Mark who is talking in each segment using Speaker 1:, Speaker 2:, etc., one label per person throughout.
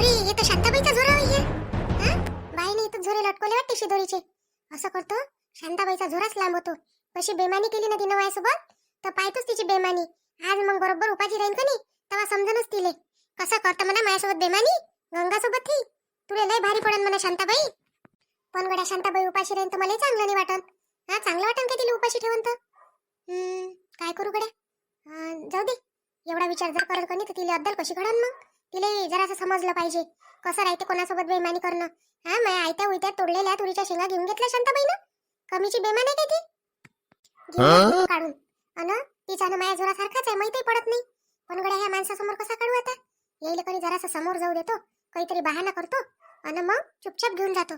Speaker 1: बापरे हे तर शांताबाईचा झोरा आहे. हा? बाईने इथं झोरे लटकवले वाटते शिदोरीचे. असं करतो शांताबाईचा झोराच लांब होतो. कशी बेमानी केली ना तिनं माझ्यासोबत तर पाहतोच तिची बेमानी. आज मग बरोबर उपाशी राहील का नाही? तेव्हा समजूनच तिले. कसं करतं म्हणा माझ्यासोबत बेमानी? गंगासोबत थी. तुला लय भारी पडन म्हणा शांताबाई. पण गड्या शांताबाई उपाशी राहील तर मला चांगलं नाही वाटत. हा चांगलं वाटन का तिला उपाशी ठेवून तर? काय करू गड्या? जाऊ दे. एवढा विचार जर करत कोणी तर तिला अद्दल कशी घडन मग? तिला जरासं समजलं पाहिजे. कसं राहते कोणासोबत बेमानी करणं? हा माझ्या आयत्या उयत्या तोडलेल्या तुरीच्या शेंगा घेऊन घेतल्या शांताबाईनं? कमीची बेमानी आहे का ती? घेऊन काढून. अन तिचा ना माझ्या जोरा सारखाच आहे माहिती पडत नाही. पण गड्या ह्या माणसासमोर कसा काढू आता? येईल कोणी जरासं समोर जाऊ देतो काहीतरी बहाना करतो आणि मग चुपचाप घेऊन जातो.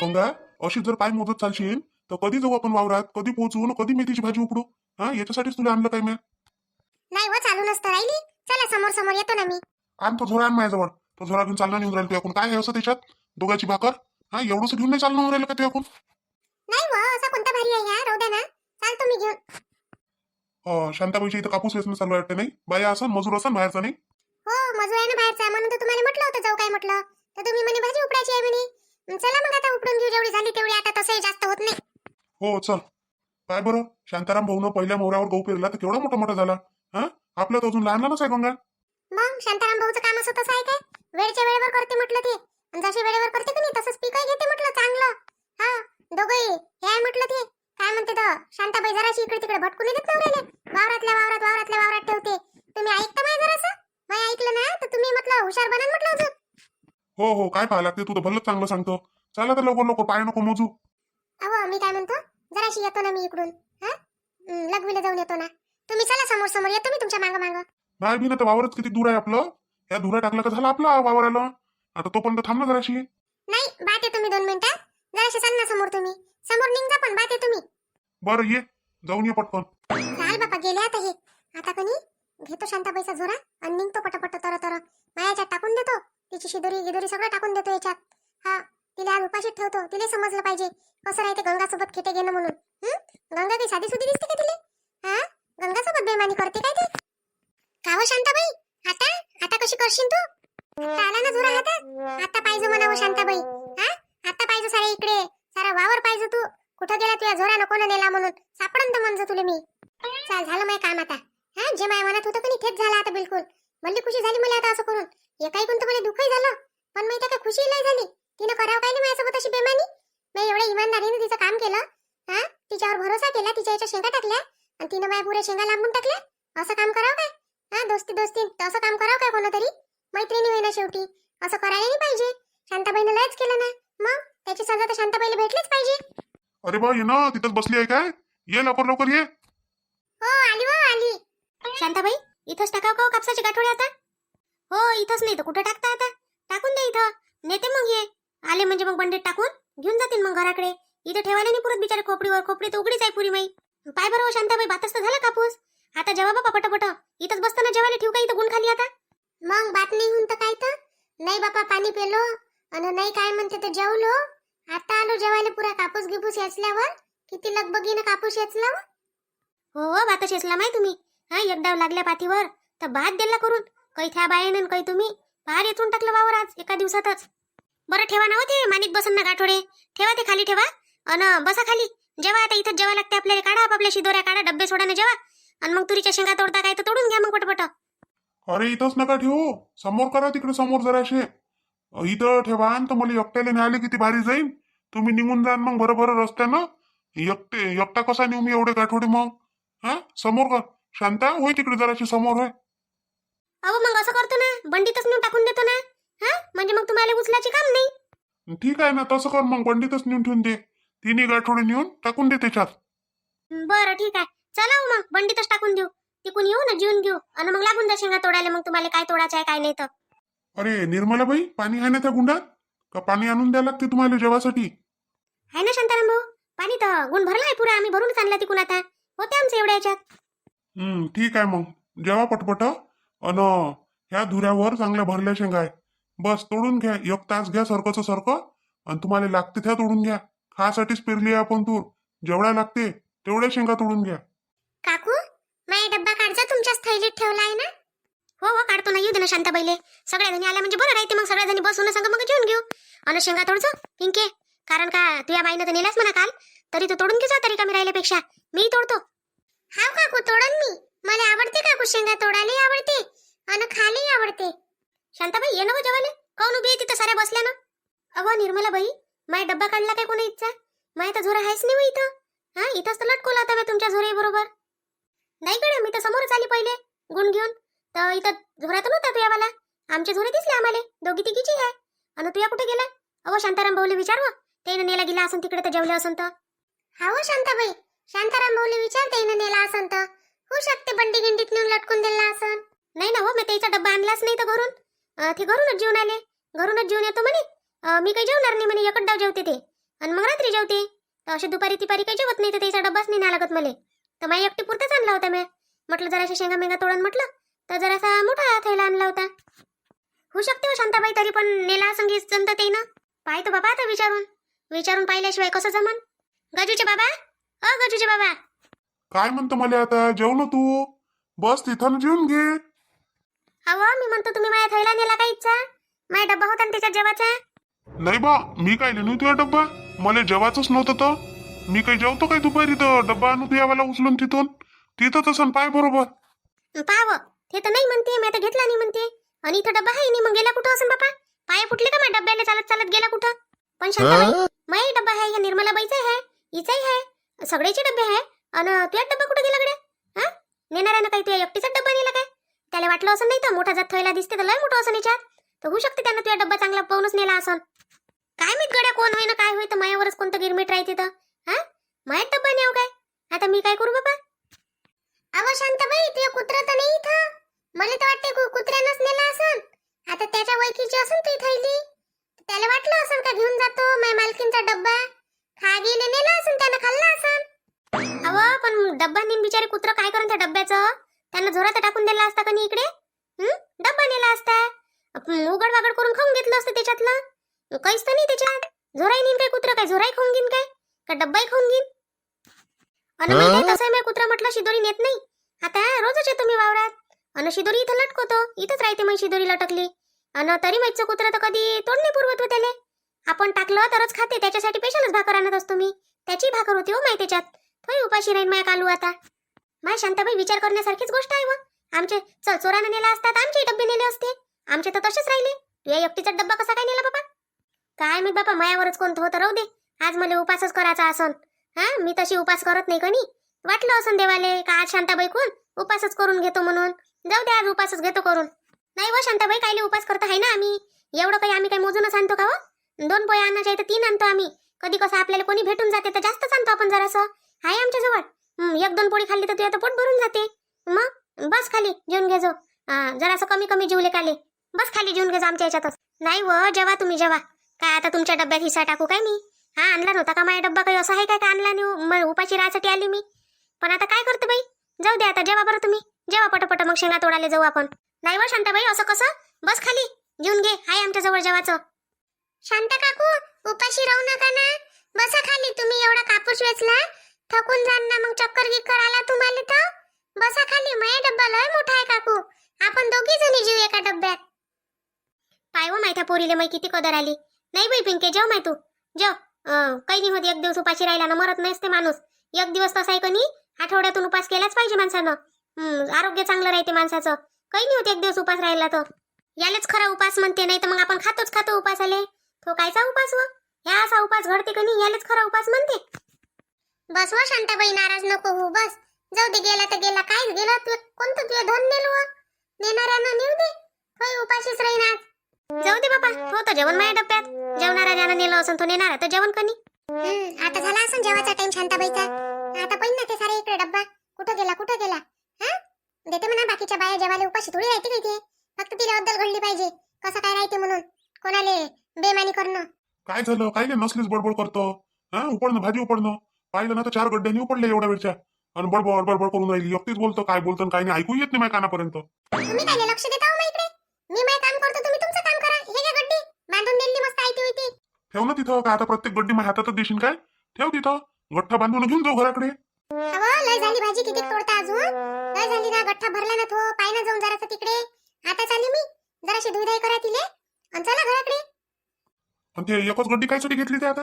Speaker 2: गंगा अशी जर पाय मोजत चालशील तर कधी जाऊ आपण वावरात? कधी पोहोचू न कधी मेथीची भाजी उपडू हा याच्यासाठीच तुला आणलं काय मी
Speaker 1: नाही व चालू नसतं राहिली. चला समोर समोर येतो ना मी.
Speaker 2: आण तो झोरा आण माझ्याजवळ. तो झोरा घेऊन चालणार नाही राहिलं तुझ्याकडून. काय आहे असं त्याच्यात? दोघाची भाकर? हा एवढंच घेऊन नाही चालणं राहिलं का तुझ्याकडून?
Speaker 1: नाही व असा कोणता भारी आहे ह्या राहू द्या ना. चालतो मी घेऊन.
Speaker 2: अं, शांताबाईच्या इथं कापूस वेचणं चालू वाटतं नाही? बाया असन मजूर असन बाहेरचा नाही?
Speaker 1: हो मजूर आहे ना बाहेरचा म्हणून तर तुम्हाला म्हटलं होतं जाऊ काय म्हटलं. तर तुम्ही म्हणे भाजी उपडायची आहे म्हणे. मग चला मग आता उपडून घेऊ जेवढी झाली तेवढी. आता तसंही जास्त होत नाही.
Speaker 2: हो चल. काय बरं? शांताराम भाऊनं पहिल्या मोऱ्यावर गहू पेरला तर केवढा मोठा मोठा झाला. हा? आपलं तर अजून लहान लहानच आहे गंगा.
Speaker 1: मग शांताराम भाऊचं काम असं तसं आहे काय? वेळच्या वेळेवर करते म्हटलं ते. आणि जशी वेळेवर करते की नाही तसंच पीकही घेते म्हटलं चांगलं. हा दोघंही. हे आहे म्हटलं ते. काय म्हणते तर शांताबाई जराशी इकडे तिकडे भटकून येत नव्हते वावरातल्या वावरात वावरातल्या वावरात ठेवते. तुम्ही ऐकता माय जरासं? माय ऐकलं ना तर तुम्ही म्हटलं हुशार बना म्हटलं अजून.
Speaker 2: हो हो काय पाहा लागते? तू तर भलं चांगलं सांगतो. चला तर लवकर लवकर पाय नको मोजू.
Speaker 1: अहो मी काय म्हणतो? जराशी येतो ना मी इकडून. हा? लघवीला जाऊन येतो ना. तुम्ही चला समोर समोर येतो मी तुमच्या मागं मागं.
Speaker 2: नाही बी ना तर वावरच किती दूर आहे आपलं? या धुरा टाकला का झाला आपला वावर आलं आता तोपर्यंत थांब ना जराशी.
Speaker 1: नाही बात आहे तुम्ही दोन मिनिटात जराशी चाल ना समोर तुम्ही. समोर निघता पण बात आहे तुम्ही
Speaker 2: बरं ये. जाऊन ये पटकन.
Speaker 1: चाल बापा गेले आता हे. आता कनी घेतो शांताबाईचा झोरा आणि निघतो पटपट तर तर. मायाच्यात टाकून देतो. तिची शिदोरी गिदोरी सगळं टाकून देतो याच्यात. हा तिला आज उपाशीत ठेवतो. तिला समजलं पाहिजे. कसं राहते गंगासोबत खेटे घेणं म्हणून. हं? गंगा काही साधी सुधी दिसते का तिला? हा? गंगासोबत बेमानी करते काय ती? का शांताबाई? आता? आता कशी करशील तू? आता आला ना जोरा हातात. आता पाहिजे म्हणावं शांताबाई. हा? आता पाहिजे सारे इकडे. सारा वावर पाहिजे तू. कुठं गेला तुझ्या झोरा नको नेला म्हणून? सापडन तर म्हणजे तुला मी. चाल झालं माझं काम आता. हा? जे माय मनात होतं की तेच झाला आता बिलकुल. म्हणली खुशी झाली मला आता असं करून. एकाही कोणतं मला दुःखही झालं. पण माहिती त्या खुशी नाही झाली. तिनं करावं काय नाही माझ्यासोबत अशी बेमानी? मी एवढ्या इमानदारीने तिचं काम केलं. हा? तिच्यावर भरोसा केला तिच्या याच्या शेंगा टाकल्या. आणि तिनं माझ्या पुऱ्या शेंगा लांबून टाकल्या. असं काम करावं काय? हा दोस्ती दोस्ती. असं काम करावं काय कोणतरी? मैत्रिणी होईना शेवटी. असं करायला नाही पाहिजे. शांताबाईनं लयच केलं ना. मग? त्याची सजा तर शांताबाईला भेटलीच पाहिजे.
Speaker 2: अरे बा ये ना. तिथंच बसली आहे काय? ये लवकर लवकर ये.
Speaker 1: हो आली हो आली. शांताबाई इथंच टाकाव का हो कापसाची गाठोडी आता? हो इथंच नाही तर कुठं टाकता आता? टाकून दे इथं. नेते मग ये. आले म्हणजे मग बंडेत टाकून घेऊन जातील मग घराकडे. इथं ठेवायला नाही पुरत बिचारे खोपडीवर. खोपडी तर उघडीच आहे पुरी माई. पाय बरोबर शांताबाई. बातच तर झाला कापूस. आता जेवा बापा पटपट. इथंच बसताना जेवायला ठेवू का इथं गुण खाली आता? मग बात नाही होऊन तर काय तर? नाही बापा पाणी पेलो. आणि नाही काय म्हणते तर जेवलो. आता आलो जेवायला पुरा कापूस गिपूस याचल्यावर. किती लगबगीनं कापूस याचला हो? हो भात शेसला माय तुम्ही. हा एक डाव लागल्या पाठीवर तर भात दिला करून. काही त्या बायानं काही तुम्ही. फार येथून टाकलं वावर आज एका दिवसातच. बरं ठेवा ना हो ते माणिक बसन ना गाठोडे. ठेवा ते खाली ठेवा. अन बसा खाली. जेव्हा आता इथं जेव्हा लागते आपल्याला. काढा आपापल्या शिदोऱ्या काढा डब्बे सोडा ना जेव्हा आणि मग तुरीच्या शेंगा तोडता काय? तर तोडून घ्या मग पटपट.
Speaker 2: अरे इथंच नका ठेवू. समोर करा तिकडे समोर जराशे. इथं ठेवा आणि तर मला एकट्याला न्यायला किती भारी जाईल. तुम्ही निघून जा मग बरं बरं रस्त्यानं एकटे एकटा कसा नेऊ मी एवढे गाठोडे मग? हा? समोर कर शांता होय तिकडे जराशी समोर होय.
Speaker 1: अहो मग असं करतो ना. बंडीतच नेऊन टाकून देतो ना. हा? म्हणजे मग तुम्हाला उचलायचे काम नाही.
Speaker 2: ठीक आहे ना तसं कर मग. बंडीतच नेऊन ठेवून दे. तिन्ही गाठोडे नेऊन टाकून दे त्याच्यात.
Speaker 1: बरं ठीक आहे. चला हो मग बंडीतच टाकून देऊ. तिकून येऊ ना जेवून घेऊ. आणि मग लागून जा शेंगा तोडायला मग तुम्हाला काय तोडायचं आहे काय नाही तर.
Speaker 2: अरे निर्मलाबाई पाणी आहे ना त्या गुंडात? का पाणी आणून द्यायला लागते तुम्हाला जेवासाठी?
Speaker 1: आहे ना शांताराम भाऊ? पाणी तर गुण भरला आहे पुरा आम्ही भरूनच आणला तिकून आता. होते आमचं एवढ्या याच्यात.
Speaker 2: हम्म ठीक आहे मग. जेवा पटपट अन ह्या धुऱ्यावर चांगल्या भरल्या शेंगा आहे. बस तोडून घ्या. एक तास घ्या सरकचं सरकं आणि तुम्हाला लागते त्या तोडून घ्या. खासाठीच पेरली आहे आपण तूर. जेवढ्या लागते तेवढ्या शेंगा तोडून घ्या.
Speaker 1: काकू माझा डब्बा काढजा तुमच्याच थैलीत ठेवला आहे ना? हो हो काढतो ना येऊ दे ना शांताबाईले सगळ्या जणी आल्या म्हणजे बरं राहते मग सगळ्या जणी
Speaker 3: अन शेंगा तोडजो पिंके. कारण का तुझ्या बाईनं तर नेलास म्हणा काल. तरी तू तोडून घे जा तरी कमी राहिल्यापेक्षा. मी तोडतो. हा काकू तोडन मी. मला आवडते काकू शेंगा तोडायला आवडते. अन खाली आवडते. शांताबाई ये ना हो जेवायला. काऊन उभी आहे तिथं साऱ्या बसल्या ना? अगो निर्मला बाई माय डब्बा काढला काय कोणी इच्छा माय तर झोरा आहेच नाही हो इथं. हा इथंच तर लटकवला होता मी तुमच्या झोरे बरोबर. नाही कडे मी तर समोरच आली पहिले गुण घेऊन. तर इथं झोरात नव्हता तुयावाला आमचे झोरे दिसले आम्हाला दोघी तिघीची आहे. आणि तुया कुठे गेला अहो शांताराम भाऊले विचारवा हो. ते नेला गेला असन तिकडे तर जेवले असन तर. हा हो शांताबाई. शांताराम भाऊले विचार ते नेला असन तर. होऊ शकते बंडी गिंडीत नेऊन लटकून दिला असन. नाही ना हो मी त्याचा डब्बा आणलाच नाही तर घरून. ते घरूनच जेवून आले. घरूनच जेवून येतो म्हणे. मी काही जेवणार नाही म्हणे एकच डाव जेवते ते. आणि मग रात्री जेवते. तर असे दुपारी तिपारी काही जेवत नाही तर त्याचा डब्बाच नाही ना लागत मला. तर माझी एकटी पुरताच आणला होता मी. म्हटलं जराशा शेंगा मेंगा तोडून म्हटलं तर जरासा मोठा थैला आणला होता. होऊ शकते हो शांताबाई तरी पण नेला संगीत जमतं ते ना पाहतो बाबा आता विचारून. विचारून पाहिल्याशिवाय कसं जमन? गजूचे बाबा? अ गजूचे बाबा.
Speaker 2: काय म्हणतो मला आता? जेव ना तू? बस तिथं जेवून घे.
Speaker 3: अहो मी म्हणतो तुम्ही माझ्या थैला नेला का इच्छा माझा डब्बा होता ना त्याच्यात जेवाचा?
Speaker 2: नाही बा मी काय नेऊ तुझा डब्बा? मला जेवायचंच नव्हतं तर. मी काही जेवतो काय दुपारी? तर डब्बा आणू तुझ्यावाला उचलून तिथून. तिथं तसं पाय बरोबर.
Speaker 3: पाव ते तर नाही म्हणते मी आता घेतला नाही म्हणते. आणि इथं डब्बा आहे नाही मग गेला कुठं असं बापा? पाय फुटले का माझ्या डब्याला? चालत चालत गेला कुठं? पण शांताबाई माझी डब्बा आहे या निर्मला बाईचा आहे हिचाही आहे सगळ्याचे डब्बे आहे आणि तुझ्या डब्बा कुठं गेला कडे हा? नेणाऱ्यानं काही तुझ्या एकटीचाच डब्बा नेला काय? त्याला वाटलं असं नाही तर मोठा जात थोयला दिसते तर लय मोठं असं याच्यात. तर होऊ शकते त्यानं तुझ्या डब्बा चांगला पाहूनच नेला असन. काय मी गड्या कोण होईना काय होई तर मायावरच कोणतं गिरमीट राहते तर. हा? माझ्याच डब्बा नेऊ काय. आता मी काय करू बाबा? अहो शांताबाई तुझ्या कुत्रा तर नाही इथं. मला तर वाटते कुत्र्यानंच नेला असन. आता त्याच्या वैकीची असून ती थैली. त्याला वाटलं असन का घेऊन जातो माझ्या मालकीनचा डब्बा. खा गेले नेला असन त्यानं खाल्ला असन. अहो पण डब्बा नेऊन बिचारे कुत्र काय करून त्या डब्याचं त्यानं जोरात टाकून दिला असता का नाही इकडे? डब्बा नेला असता. उघड वागड करून खाऊन घेतलं असतं त्याच्यातलं. काहीच तर नाही त्याच्यात. झोराई नेईन काय कुत्र काय? झोराई खाऊन घेईन काय? का डब्बाही खाऊन घेईन? अन माहिती तसं मी कुत्रा म्हटलं शिदोरी नेत नाही. आता रोजच येतो मी वावरात. अन शिदोरी इथं लटकवतो. इथंच राहते मग शिदोरी लटकली. अन तरी माहितीचं कुत्रा तर कधी तोड नाही पुरवत हो त्याले. आपण टाकलं तरच खाते. त्याच्यासाठी पेशलच भाकर आणत असतो मी. त्याची भाकर होती हो माहिती त्याच्यात. थोडी उपाशी राहीन माया कालू आता. माय शांताबाई विचार करण्यासारखीच गोष्ट आहे व. आमचे चल चोरानं नेला असतात आमचे डब्बे नेले असते. आमचे तर तसेच राहिले. तुझ्या एकटीचा डब्बा कसा काय नेला बाबा? काय मी बाबा मायावरच कोणतं होतं राहू दे. आज मला उपासच करायचा असन. हा मी तशी उपास करत नाही कणी वाटलं असन देवाले का आज शांताबाई कोण? उपासच करून घेतो म्हणून. जाऊ दे आज उपासच घेतो करून. नाही व शांताबाई कायले उपास करता आहे ना आम्ही? एवढं काही आम्ही काही मोजूनच आणतो का हो? दोन पोया आणायचे तर तीन आणतो आम्ही. कधी कसं आपल्याला कोणी भेटून जाते तर जास्तच आणतो आपण जरासं. आहे आमच्या जवळ. एक दोन पोळी खाल्ली तर तुझ्या तर पोट भरून जाते. मग? बस खाली जेवून घेजो. जरासं कमी कमी जीवले काले. बस खाली जेवून घेजो आमच्या याच्यातच. नाही व जेवा तुम्ही जेवा. काय आता तुमच्या डब्यात हिस्सा टाकू काय मी? हा आणला नव्हता का माझ्या डब्बा काही? असा आहे काय का आणला नाही? हो? उपाशी राहायसाठी आली मी. पण आता काय करते बाई? जाऊ दे आता जेवा बरं तुम्ही. जेवा पटपट मग शेंगा तोडायला जाऊ आपण. नाही व शांताबाई असं कसं? बस खाली. घेऊन घे. हाय आमच्या जवळ जेवाचं. शांत काकू उपाशी राहू नका ना. बसा खाली. तुम्ही एवढा कापूस वेचला थकून जाण ना. मग चक्कर गिक्कर आला तुम्हाला तर. बसा खाली. माझा डब्बा लय मोठा आहे काकू. आपण दोघी जणी जीव एका डब्यात. पाय व माहिती पोरीले मै किती कदर आली. नाही बाई पिंके जेव माय तू. जेव. काही नाही होत एक दिवस उपाशी राहिला ना मरत नाहीस ते माणूस. एक दिवस तसा आहे कनी आठवड्यातून उपास केलाच पाहिजे माणसानं. आरोग्य चांगलं राहते माणसाचं. काही नाही होत एक दिवस उपास राहिला तर. यालाच खरा उपास म्हणते नाही तर मग आपण खातोच खातो उपास आले तो कायचा उपास व? ह्या असा उपास घडते कनी यालाच खरा उपास म्हणते. बस व शांताबाई नाराज नको हो बस. जाऊ दे गेला तर गेला. काय गेला तू कोणतं तुझं धन नेलो नेणाऱ्यानं नेऊ दे. काही उपाशीच राहीन आज जाऊ दे बाबा तो तर जेवण माझ्या डब्यात. जेवणारा ज्यानं नेलं असं तो नेणार तर जेवण कनी. आता झाला असं जेवायचा टाइम शांताबाईचा. आता पहिन ना ते सारे इकडे डब्बा. कुठं गेला कुठं गेला? हा? देते म्हणा बाकीच्या बाया जेवायला उपाशी थोडी राहते काय ते? फक्त तिला अद्दल घडली पाहिजे. कसं काय राहते म्हणून? कोणाले बेमानी करणं?
Speaker 2: काय झालं? काय नाही नसलीच बडबड करतो. हा? उपडणं भाजी उपडणं पाहिलं ना तर चार गड्ड्यांनी उपडले एवढ्या वेळच्या. आणि बडबड बडबड करून राहिली. एकटीच बोलतो काय बोलतो काय नाही ऐकू येत नाही माझ्या कानापर्यंत.
Speaker 3: तुम्ही काय लक्ष देता हो इकडे? मी माझं काम करतो तुम्ही तुमचं काम करा. हे घ्या गड्डी. बांधून दिली मस्त आयती होती
Speaker 2: ठेव ना तिथं काय आता प्रत्येक गड्डी माझ्या हातातच देशील काय? ठेव तिथं. गठ्ठा बांधून घेऊन जाऊ घराकडे.
Speaker 3: अहो लय झाली भाजी किती तोडता अजून. लय झाली ना गठ्ठा भरला ना तो. पाय ना जाऊन जरासं तिकडे. आता चालली मी. जराशी धुईधाई करा तिले. आणि चला घराकडे.
Speaker 2: आणि ते एकच गड्डी कायसाठी घेतली ते आता?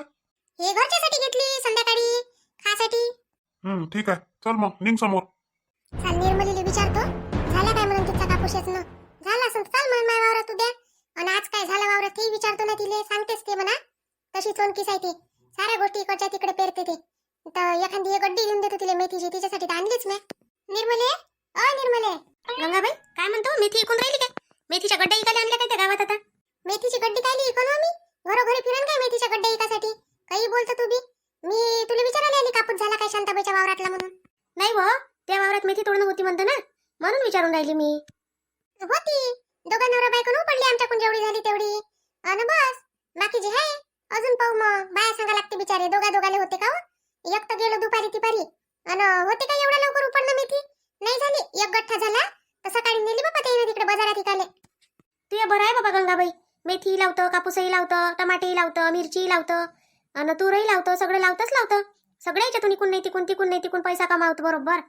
Speaker 1: हे घरच्यासाठी घेतली संध्याकाळी. खासाठी.
Speaker 2: हम्म ठीक आहे. चल मग निघ समोर.
Speaker 1: चाल निर्मलीला विचारतो. झाला काय म्हणून तिचा कापूस येचणं असं चाल म्हणून माझ्या वावरात उद्या आणि आज काय झालं वावरात ते विचारतो ना तिले. सांगतेस ते म्हणा. तशी चोनकीस आहे ती. साऱ्या गोष्टी इकडच्या तिकडे पेरते ते. तर एखादी एक गड्डी घेऊन देतो तिला मेथीची. तिच्यासाठी तर आणलीच मी. निर्मले? अ निर्मले.
Speaker 3: गंगाबाई काय म्हणतो? मेथी इकून राहिली काय? मेथीच्या गड्ड्या इकायला आणल्या काय त्या गावात आता?
Speaker 1: मेथीची गड्डी काय इकून हो मी? घरोघरी फिरून काय मेथीच्या गड्ड्या इकासाठी? काही बोलतो तू बी. मी तुला विचारायला आली कापूस झाला काय शांताबाईच्या वावरातला म्हणून?
Speaker 3: नाही व त्या वावरात मेथी तोडणं होती म्हणतो ना. म्हणून विचारून राहिली मी.
Speaker 1: होती. दोघा नवरा बायको न पडली आमच्याकडून जेवढी झाली तेवढी. अन बस. बाकी जे आहे अजून पाहू मग. बाया सांगा लागते बिचारे. दोघा दोघाले होते का हो? एक तर गेलो दुपारी तिपारी. अन होते का एवढ्या लवकर उपडणं मेथी? नाही झाली. एक गठ्ठा झाला. तर सकाळी नेली बाबा ते तिकडे बाजारात इकाले
Speaker 3: तुझ्या बरं आहे बाबा गंगाबाई. मेथी लावतं कापूसही लावतं टमाटेही लावतं मिरचीही लावतं. आणि तूरही लावतं सगळं लावतंच लावतं. सगळ्या याच्यातून इकून नाही तिकून तिकून नाही तिकून पैसा कमावतो बरोबर.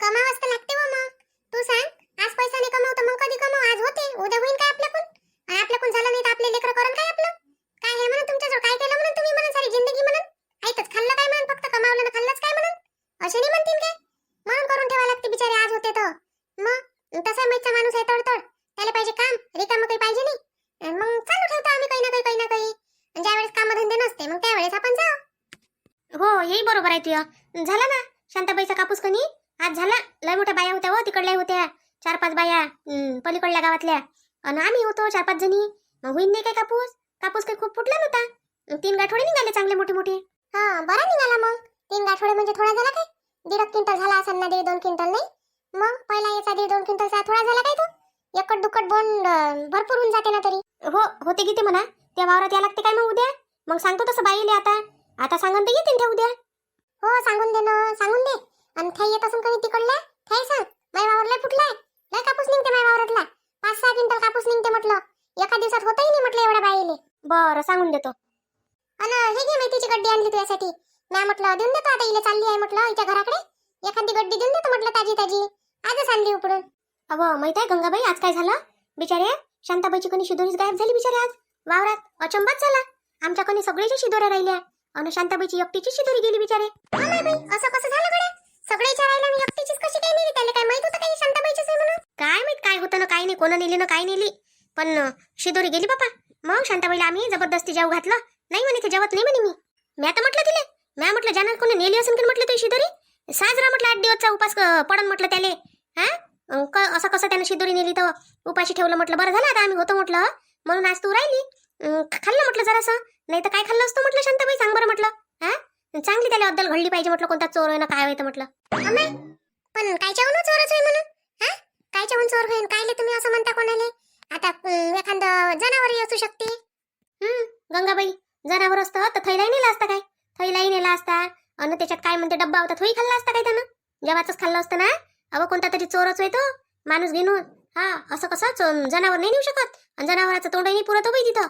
Speaker 1: कमावाच तर लागते हो मग. तू सांग. आज पैसा नाही कमावतो मग कधी कमाव? आज होते उद्या होईल काय आपल्याकडून? आणि आपल्याकडून झालं नाही तर आपले लेकर करण काय आपलं? काय हे म्हणून तुमच्याजवळ? काय केलं म्हणून तुम्ही म्हणून? सारी जिंदगी म्हणून? ऐकच खाल्लं काय म्हणून? फक्त कमावलं ना खाल्लंच काय म्हणून? असे नाही म्हणतील काय? म्हणून करून ठेवा लागते बिचारे आज होते तर. मग तसा माहितचा माणूस आहे तडतड. त्याला पाहिजे काम रिकामं काही पाहिजे नाही. मग चालू ठेवतो आम्ही काही ना काही काही ना काही. आणि ज्यावेळेस कामधंदे नसते मग त्यावेळेस आपण जाऊ.
Speaker 3: हो हेही बरोबर आहे तुया झाला ना शांताबाईचा कापूस कनी आज झाला. लय मोठ्या बाया होत्या हो तिकडल्या होत्या. चार पाच बाया पलीकडल्या गावातल्या. आणि आम्ही होतो चार पाच जणी. मग होईन नाही काय कापूस? कापूस काही खूप फुटला नव्हता. तीन गाठोडे निघाले चांगले मोठे मोठे
Speaker 1: हा बरा निघाला मग. तीन गाठोडे म्हणजे थोडा झाला काय? दीड एक क्विंटल झाला असेल ना दीड दोन क्विंटल नाही? मग पहिला याचा दीड दोन क्विंटलचा थोडा झाला काय तो? एकट दुकट बोंड भरपूर होऊन जाते ना तरी.
Speaker 3: हो होते की ते म्हणा. त्या वावरात या लागते काय मग उद्या? मग सांगतो तसं बाईले आता. आता सांगून तर येतील त्या उद्या.
Speaker 1: हो सांगून दे ना सांगून दे. आणि थाई येत असून कधी तिकडल्या? थाई सांग. माझ्या वावरला फुटलाय. लय कापूस निघते माझ्या वावरातला. पाच सहा क्विंटल कापूस निघते म्हटलं. एका दिवसात होतही नाही म्हटलं एवढ्या बाईले.
Speaker 3: बरं सांगून देतो.
Speaker 1: आणि हे घे मेथीची गड्डी आणली तुझ्यासाठी. मी म्हटलं देऊन देतो आता इले चालली आहे म्हटलं हिच्या घराकडे. एखादी गड्डी देऊन देतो म्हटलं ताजी ताजी. आजच आणली उपडून.
Speaker 3: अव माहीत आहे गंगाबाई आज काय झालं? बिचारे शांताबाईची कणी शिदोरीच गायब झाली बिचारे आज. वावरात अचंबाच झाला. आमच्या कणी सगळ्याच्या शिदोऱ्या राहिल्या. आणि शांताबाईची एकटीची शिदोरी गेली बिचारे.
Speaker 1: असं कसं झालं गड्या? सगळे विचारायला मी एकटीचीच कशी काय नेली त्याला? काय माहीत होतं काही शांताबाईचीच आहे म्हणून?
Speaker 3: काय माहीत काय होतं ना काय नाही कोणा नेली ना काय नेली. पण शिदोरी गेली बापा. मग शांताबाईला आम्ही जबरदस्ती जाऊ घातलं. नाही म्हणे ते जेवत नाही म्हणे मी. मी आता म्हटलं तिले. मी म्हटलं जाणार कोणी नेली असेल की म्हटलं ते शिदोरी? साजरा म्हटलं आठ दिवसचा उपास पडन म्हटलं त्याले. हा? क- असं कसं त्यानं शिदोरी नेली तर उपाशी ठेवलं म्हटलं बरं झालं आता आम्ही होतो म्हटलं. म्हणून आज तू राहिली. खाल्लं म्हटलं जरासं. नाही तर काय खाल्लं असतं म्हटलं शांताबाई सांग बरं म्हटलं. हा? चांगली त्याला अद्दल घडली पाहिजे म्हटलं कोणता चोर आहे ना काय होतं म्हटलं.
Speaker 1: पण कायच्याहून चोरच होय म्हणून? हा? कायच्याहून चोर होईल कायले तुम्ही असं म्हणता कोणाले? आता अं, एखादं जनावरही असू शकते.
Speaker 3: हम्म गंगाबाई जनावर असतं तर थैलाही नेला असता काय? थैलाही नेला असता आणि त्याच्यात काय म्हणते डब्बा होता थोडी खाल्ला असता काय त्यानं? जेवाचंच खाल्लं असतं ना? अहो कोणता तरी चोरच आहे तो माणूस घेऊन हा असं कसं? चो- जनावर नाही नेऊ शकत. आणि जनावराचं तोंडही नाही पुरत हो बाई तिथं.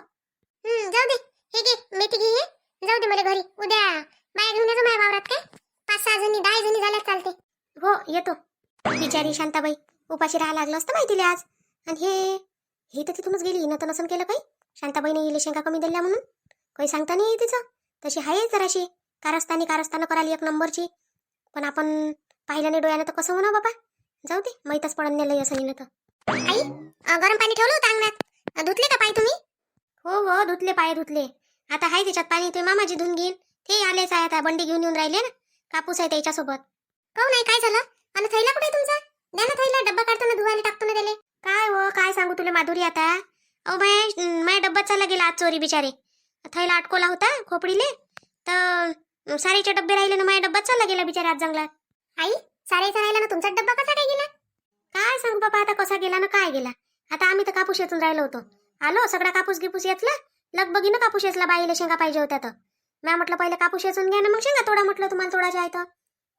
Speaker 1: हम्म जाऊ दे. हे घे मेथी घे हे. जाऊ दे मला घरी. उद्या. बाया घेऊन येतो माझ्या वावरात काय? पाच सहा जणी दहा जणी झाल्यात चालते.
Speaker 3: हो येतो. बिचारी शांताबाई उपाशी राहा लागलं असतं माहितीले आज. आणि हे हे तर तिथूनच गेली हिनं तर नसन केलं काही. शांताबाईने इले शेंगा कमी दिल्या म्हणून. काही सांगता नाही तिचं. तशी आहे जराशी. कारस्तानी कारस्तानं कराली एक नंबरची. पण आपण पाहिलं नाही डोळ्यानं तर कसं होणार बाबा? जाऊ दे माहीतच पडन नाही लई असं हिनं तर
Speaker 1: आई गरम पाणी ठेवलं होतं अंगणात. धुतले का पाय तुम्ही?
Speaker 3: हो हो धुतले पाय धुतले. आता आहे त्याच्यात पाणी ते मामाजी धुवून घेईन. ते आलेच आहे आता बंडी घेऊन येऊन राहिले ना. कापूस आहे त्याच्यासोबत.
Speaker 1: काऊ नाही काय झालं? आणि थैला कुठे आहे तुमचा? द्या ना थैला डब्बा काढतो ना धुवायला टाकतो ना त्याले.
Speaker 3: काय हो काय सांगू तुला माधुरी आता? अहो माय माझ्या डब्बा चालला गेला आज चोरी बिचारे. थैला अटकोला होता खोपडीले. तर सारेचे डब्बे राहिले ना माझ्या डब्बा चालला गेला बिचारे आज जंगलात.
Speaker 1: आई सारेचा राहिला ना तुमचा डब्बा कसा काय गेला?
Speaker 3: काय सांगू बाबा आता कसा गेला ना काय गेला? आता आम्ही तर कापूस येतून राहिलो होतो. आलो सगळा कापूस गिपूस येतला. लगबगीनं कापूस येतला बाईला शेंगा पाहिजे होत्या तर. म्या म्हटलं पहिले कापूस येचून घ्या ना मग शेंगा तोडा म्हटलं तुम्हाला तोडायच्या आहे तर.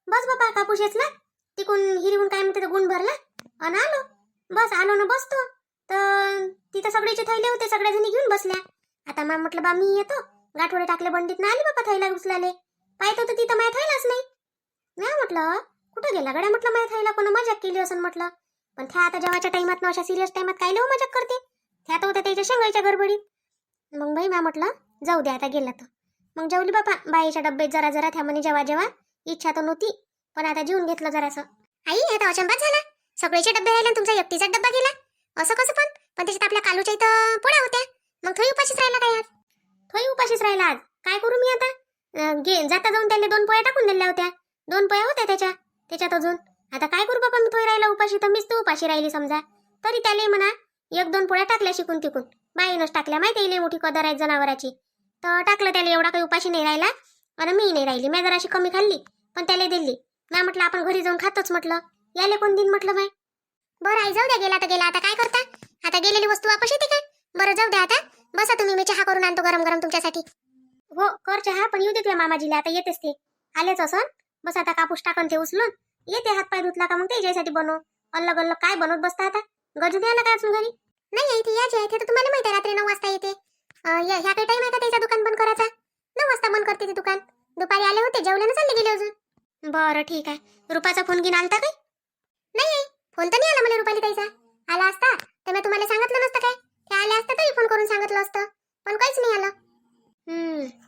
Speaker 3: बस बाबा कापूस शेचला तिकून हिरवून काय म्हणते गुण भरला. आणि आलो. बस आलो ना बसतो. तर तिथं सगळेचे थैले होते सगळ्या जणी घेऊन बसल्या. आता मग म्हटलं बा मी येतो. गाठोडे टाकले बंडीत ना आली बाबा थैला उचलाले पाहतो तर तिथं माझ्या थैलाच नाही. नाही म्हटलं कुठं गेला गड्या? म्हटलं माझ्या थैला कोणा मजाक केली असं म्हटलं. पण त्या आता जेव्हाच्या टाइमात ना अशा सिरियस टाइमात काय लिहू मजाक करते? त्यात होत्या त्याच्या शेंगाईच्या गडबडीत. मग बाई म्या म्हटलं जाऊ दे आता गेला तर मग जेवली बापा. बाईच्या डब्बेत जरा जरा त्या म्हणे जेव्हा जेव्हा इच्छा तर नव्हती पण आता जेवून घेतलं जरासं.
Speaker 1: आई आता अचंबात झाला. सगळेचे डब्बे राहिले तुमचा एकटीचा डब्बा गेला. असं कसं पण? पण त्याच्यात आपल्या कालूच्या इथं पोळ्या होत्या. मग थोडी उपाशीच राहिला काय आज?
Speaker 3: थोडी उपाशीच राहिला आज? काय करू मी आता? गे जाता जाऊन त्याला दोन पोळ्या टाकून दिल्या होत्या दोन पोळ्या होत्या त्याच्या त्याच्यात अजून. आता काय करू बाबा मी? थोडी राहिला उपाशी तर मीच तू उपाशी राहिली समजा. तरी त्याला म्हणा एक दोन पोळ्या टाकल्या शिकून तिकून बाईनच टाकल्या माहिती आहे, लई मोठी कदर आहे जनावराची. तर टाकलं त्याला एवढा काही उपाशी नाही राहिला. आणि मी नाही राहिली मी जराशी कमी खाल्ली पण त्याला दिली. मी म्हटलं आपण घरी जाऊन खातोच म्हटलं. याले कोण दिन म्हटलं बाय
Speaker 1: बरं आई जाऊ द्या गेला तर गेला. आता काय करता? आता गेलेली वस्तू वापस येते काय बरं जाऊ द्या आता. बसा तुम्ही मी चहा करून आणतो गरम गरम तुमच्यासाठी.
Speaker 3: हो कर चहा पण येऊ देते मामाजीला. आता येतेच ते. आलेच असन. बस आता कापूस टाकन ते उचलून. येते हात पाय धुतला का मग त्याच्यासाठी बनव. अल्लग अल्लग काय बनवत बसता आता? गजू द्या ना काय अजून घरी?
Speaker 1: नाही येते ती याची आहे. ते तुम्हाला माहिती आहे रात्री नऊ वाजता येते. ह्या काही टाइम आहे का त्याचं दुकान बंद करायचा? नऊ वाजता बंद करते ते दुकान. दुपारी आले होते जेवले ना चालले गेले अजून.
Speaker 3: बरं ठीक आहे. रुपाचा फोन घेऊन आलता काय?
Speaker 1: नाही फोन तर नाही आला मला रुपाली त्याचा आला असता? तर मी तुम्हाला सांगितलं नसतं काय? ते आले असतं तरी फोन करून सांगितलं असतं. पण काहीच नाही आलं.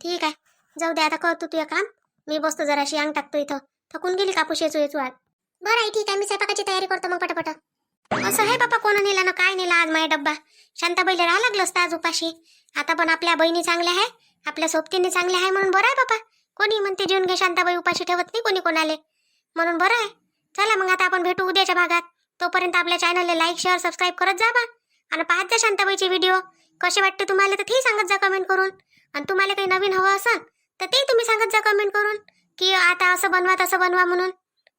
Speaker 3: ठीक आहे. जाऊ दे आता करतो तुझं काम. मी बसतो जराशी अंग टाकतो इथं. थकून गेली कापूस येचू येचू आज?
Speaker 1: बरं आहे ठीक आहे. मी स्वयंपाकाची तयारी करतो मग पटापट.
Speaker 3: असं आहे बापा कोण नेला ना काय नेला आज माझ्या डब्बा? शांताबाईला राहा लागलं असतं आज उपाशी. आता पण आपल्या बहिणी चांगल्या आहे आपल्या सोबतीने चांगल्या आहे म्हणून बरं आहे बापा. कोणी म्हणते जेवून घे शांताबाई उपाशी ठेवत नाही कोणी कोणाले. म्हणून बरं आहे. चला मग आता आपण भेटू उद्याच्या भागात. तोपर्यंत आपल्या चॅनलला लाईक शेअर सबस्क्राईब करत जा बा. आणि पाहत जा शांताबाईचे व्हिडिओ कसे वाटते तुम्हाला तर तेही सांगत जा कमेंट करून. आणि तुम्हाला काही नवीन हवं असेल तर तेही तुम्ही सांगत जा कमेंट करून. की आता असं बनवा तसं बनवा म्हणून.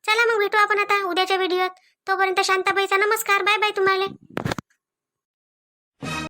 Speaker 3: चला मग भेटू आपण आता उद्याच्या व्हिडिओत तोपर्यंत शांताबाईचा नमस्कार. बाय बाय तुम्हाला.